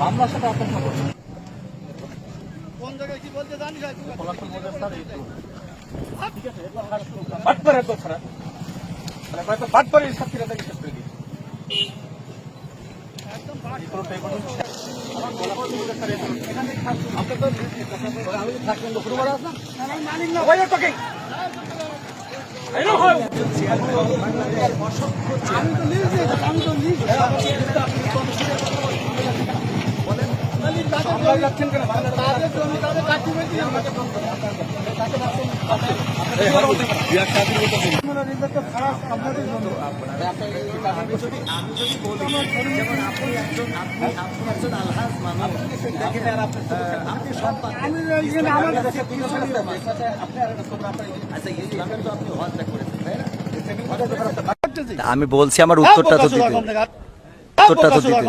মামলার সাথে আপনার সম্পর্ক কোন জায়গায় কি বলতে জানিস আর তুই? পলাশপুর মোড়ের স্যার এই তো। ঠিক আছে, এগুলো খারাপ লোক না। বাটপার একদম খারাপ। কয়েকটা বাটপারের সাক্ষীরা তাকে শেষ করে দিয়েছে। এই এই। আপনার তো তো শুরু করা আছে না? আমি নিউজ আমি বলছি আমার উত্তরটা তো দিতে। উত্তরটা তো দিতে।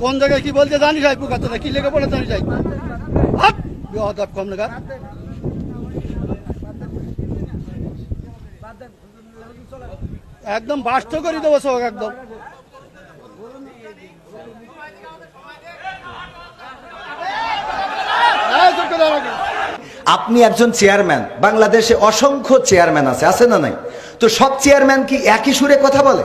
কোন জায়গায় কি বলতে জানিস ভাই পুকাতে কি লেগে পড়ে ভাই হাট বিহদাব কম লাগা একদম বাস্ত করে দেবো সব একদম। আপনি একজন চেয়ারম্যান, বাংলাদেশে অসংখ্য চেয়ারম্যান আছে আছে না নাই? তো সব চেয়ারম্যান কি একই সুরে কথা বলে?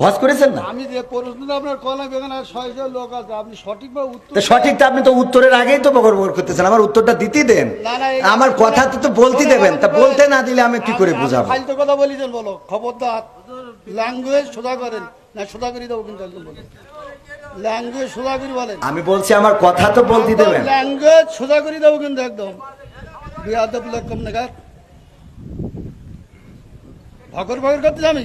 হজ করেছেন না? আমি যে প্রশ্নটা আপনার এখানে আর ছয়শো লোক আছে আপনি সঠিকভাবে উত্তর সঠিকটা আপনি তো উত্তরের আগেই তো বকর করতেছেন আমার উত্তরটা দিতেই দেন। না, না, আমার কথা তো তো বলতে দেবেন তা বলতে না দিলে আমি কি করে বুঝাবো? ফালতু কথা বলিছেন বলো। খবরদার। ল্যাঙ্গুয়েজ সোজা করেন। না সোজা করে দেবো কিন্তু একদম বলেন ল্যাঙ্গুয়েজ সোজা করে বলেন। আমি বলছি আমার কথা তো বলতে দেবেন। ল্যাঙ্গুয়েজ সোজা করে দেবো কিন্তু একদম। বিয়াদব লোক কম নাগাদ ভগর ভগর করতে আমি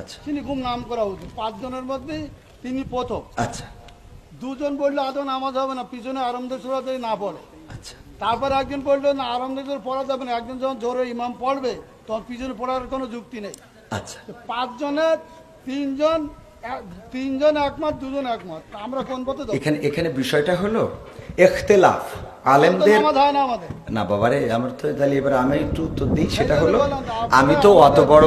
আচ্ছা। তিনি খুব নাম করা উচিত। পাঁচজনের মধ্যে তিনি প্রথম। আচ্ছা। দুজন বলল আদৌ নামাজ হবে না পিছনে আরামদের সুরাতে না পড়ে। আচ্ছা। তারপর একজন বলল না আরামদের পড়া যাবে না। একজন যখন জোরে ইমাম পড়বে তখন পিছনে পড়ার কোনো যুক্তি নেই। আচ্ছা। পাঁচজনের তিনজন তিনজন একমত দুজন একমত। আমরা কোন পথে এখানে এখানে বিষয়টা হলো এখতেলাফ। আলেমদের হয় না বাবারে আমার তো তাহলে এবার আমি একটু উত্তর দিই। সেটা হলো আমি তো অত বড়?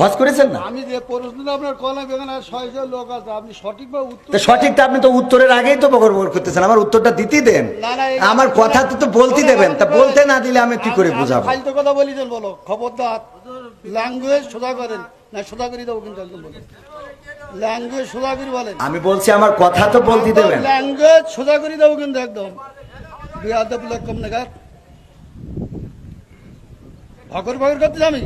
হজ করেছেন না? আমি যে প্রশ্নটা আপনার কলাম এখানে ছয়শো লোক আছে আপনি সঠিকভাবে উত্তর সঠিকটা আপনি তো উত্তরের আগেই তো বকর করতেছেন আমার উত্তরটা দিতেই দেন। না, না, আমার কথা তো তো বলতে দেবেন তা বলতে না দিলে আমি কি করে বুঝাবো? ফালতু কথা বলিছেন বলো খবরদার। ল্যাঙ্গুয়েজ সোজা করেন। না সোজা করে দেবো কিন্তু একদম বলেন ল্যাঙ্গুয়েজ সোজা করে বলেন। আমি বলছি আমার কথা তো বলতে দেবেন। ল্যাঙ্গুয়েজ সোজা করে দেবো কিন্তু একদম। বিয়াদব লোক কম নাগাদ ভকর ভকর করতে আমি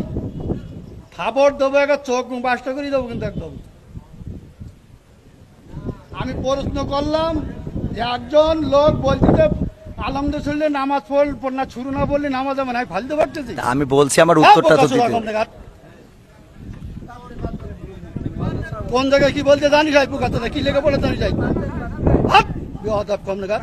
থাপড় দেবো একটা চোখ বাসটা করে দেবো কিন্তু একদম। আমি প্রশ্ন করলাম যে একজন লোক বলছে আলমদ শুনলে নামাজ পড় না ছুরু না বললে নামাজ আমি নাই ফালতে পারতেছি আমি বলছি আমার উত্তরটা তো দিতে। কোন জায়গায় কি বলতে জানি যাই পুকাতে কি লেগে বলে জানি যাই হাত বিহদাব কম নাগাদ